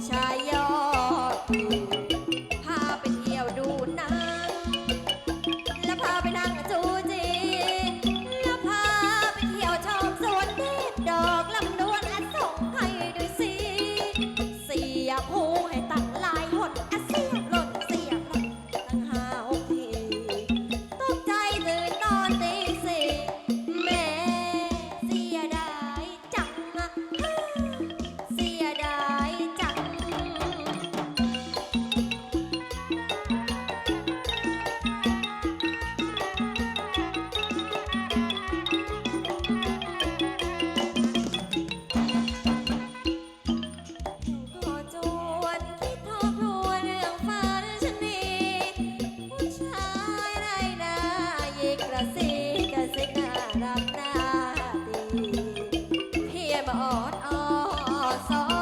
下 อดออส